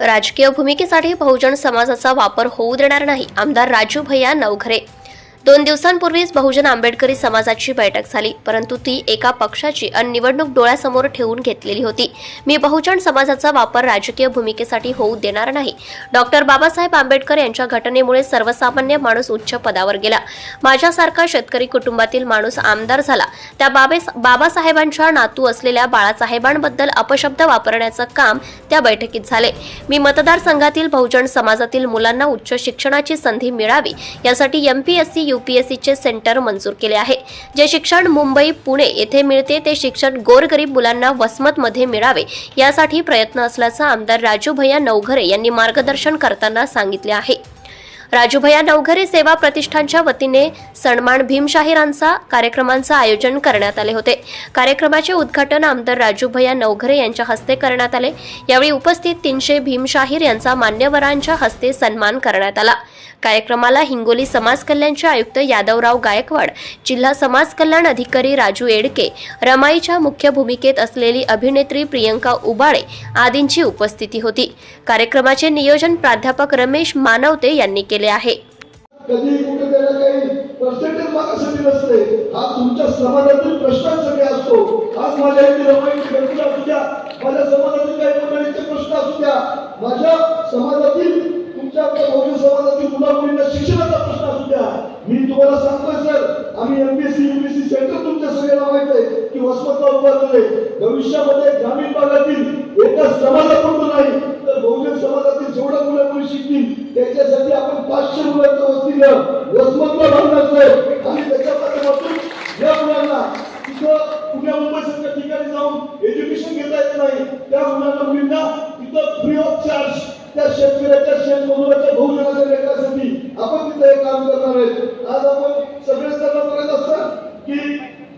राजकीय भूमिकेसाठी बहुजन समाजाचा वापर होऊ देणार नाही. आमदार राजू भैया नवघरे. दोन दिवसांपूर्वीच बहुजन आंबेडकरी समाजाची बैठक झाली परंतु ती एका पक्षाची आणि निवडणूक डोळ्यासमोर ठेवून घेतलेली होती. मी बहुजन समाजाचा वापर राजकीय भूमिकेसाठी होऊ देणार नाही. डॉक्टर बाबासाहेब आंबेडकर यांच्या घटनेमुळे सर्वसामान्य माणूस उच्च पदावर गेला. माझ्यासारखा शेतकरी कुटुंबातील माणूस आमदार झाला. त्या बाबे बाबासाहेबांच्या नातू असलेल्या बाळासाहेबांबद्दल अपशब्द वापरण्याचं काम त्या बैठकीत झाले. मी मतदारसंघातील बहुजन समाजातील मुलांना उच्च शिक्षणाची संधी मिळावी यासाठी एमपीएससी यूपीएससीचे सेंटर मंजूर केले आहे. जे शिक्षण मुंबई पुणे येथे मिळते ते शिक्षण गोरगरीब मुलांना वसमतमध्ये मिळावे यासाठी प्रयत्न असल्याचं आमदार राजू भैया नवघरे यांनी मार्गदर्शन करताना सांगितले आहे. राजूभैया नवघरे सेवा प्रतिष्ठानच्या वतीने सन्मान भीमशाहिरांचा कार्यक्रमांचं आयोजन करण्यात आले होते. कार्यक्रमाचे उद्घाटन आमदार राजूभया नवघरे यांच्या हस्ते करण्यात आले. यावेळी उपस्थित तीनशे भीमशाहीर यांचा मान्यवरांच्या हस्ते सन्मान करण्यात आला. कार्यक्रमाला हिंगोली समाज कल्याणचे आयुक्त यादवराव गायकवाड जिल्हा समाज कल्याण अधिकारी राजू एडके रमाईच्या मुख्य भूमिकेत असलेली अभिनेत्री प्रियंका उबाळे आदींची उपस्थिती होती. कार्यक्रमाचे नियोजन प्राध्यापक रमेश मानवते यांनी केले. आहे. कधी कुठे त्याला काही पर्सेंटेज मागासाठी नसते. हा तुमच्या समाजातील प्रश्नांसाठी असतो. आज माझ्या इथे रमाईची घटना असू द्या माझ्या समाजातील काही मंडळीचे प्रश्न असू द्या माझ्या समाजातील तुमच्या आपल्या बहुजन समाजातील मुला मुलींना शिक्षणाचा प्रश्न असू द्या. मी तुम्हाला सांगतोय सर आम्ही एमपीएससी युपीएससी सेंटर तुमच्या सगळ्यांना माहीत आहे की वसमतला उभारलेले. भविष्यामध्ये ग्रामीण भागातील एका समाजापुरतं नाही आपण पाचशे मुलांचं वस्तीनं वसमतला बांधायचं आहे आणि त्याच्या माध्यमातून या मुलांना तिथं पुण्या मुंबई सारख्या ठिकाणी जाऊन एज्युकेशन घेता येत नाही. त्या मुलांना मुलींना तिथं फ्री ऑफ चार्ज त्या शेतकऱ्याच्या शेतमजुराच्या बहुजनाच्या लेखासाठी आपण तिथे हे काम करणार आहे आज आपण सगळे जण बघत असतात की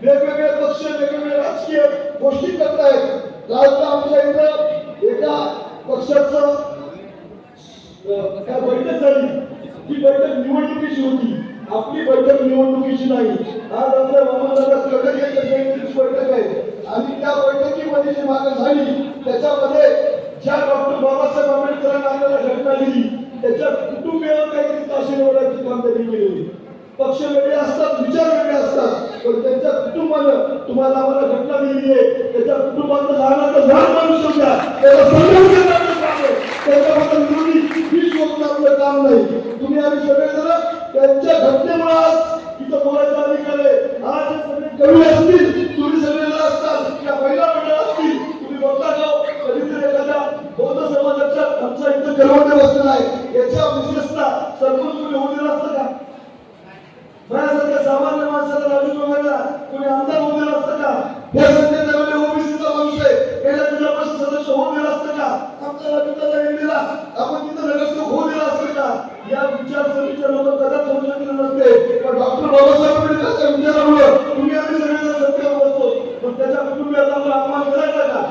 वेगवेगळे पक्ष वेगवेगळे राजकीय गोष्टी करतायत. काल आमच्या इथं एका पक्षाचं काय बैठक झाली. ती बैठक निवडणुकीची होती. आपली बैठक निवडणुकीची नाही. आज आपल्या वामनदादा कडक यांच्या जयंतीची बैठक आहे. आणि त्या बैठकीमध्ये जी मागणी झाली त्याच्यामध्ये ज्या डॉक्टर बाबासाहेब आंबेडकरांना आपल्याला घटना दिली त्याच्या कुटुंबियांना काहीतरी ताशी काम त्यांनी केली होती पक्ष वेगळे असतात विचार वेगळे असतात पण त्यांच्या कुटुंबानं तुम्हाला आम्हाला घटना दिलेली आहे. त्याच्या कुटुंबाचं लहानाचं लहान माणूस होत्या. त्याला समजून त्याच्याबद्दल काम नाही. तुम्ही आम्ही सगळेजण त्यांच्या घटनेमुळे आज तिथं बोलायचा अधिकार आहे. आज हे सगळे कवी असतील तुम्ही सगळेजण असतात. या महिला मंडळ असतील तुम्ही बघता का? कधीतरी एखाद्या बौद्ध समाजाच्या आमचा इथं करवंदे बसलेला आहे. याच्या विशेषतः सरपंच तुम्ही होऊ दिला असतं का? माझ्यासारख्या सामान्य माणसाला राजू बघायला कोणी आमदार होऊ दिला असतं का? या सध्या विचार समितीचे लोक कदाच होऊ शकले नसते. पण डॉक्टर बाबासाहेब आंबेडकरच्या विचारामुळे तुम्ही आम्ही सगळेजण सत्तेवर बसतो पण त्याच्या कुटुंबियाचा आपण अपमान करायचा का?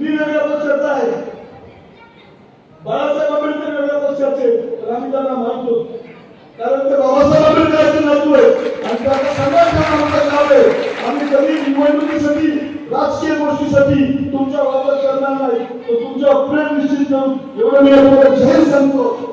मी वेगळ्या पक्षाचा आहे. बाळासाहेब आंबेडकर वेगळ्या पक्षाचे तर आम्ही त्यांना मानतो. कारण ते बाबासाहेब आंबेडकरांचे नातू आहे आणि त्याचा सगळ्यात मोठा नाव आहे आम्ही कधी निवडणुकीसाठी राजकीय गोष्टीसाठी तुमचा वापर करणार नाही. तर तुमच्या प्रेम निश्चित करून एवढं मी आपल्याला जाहीर सांगतो.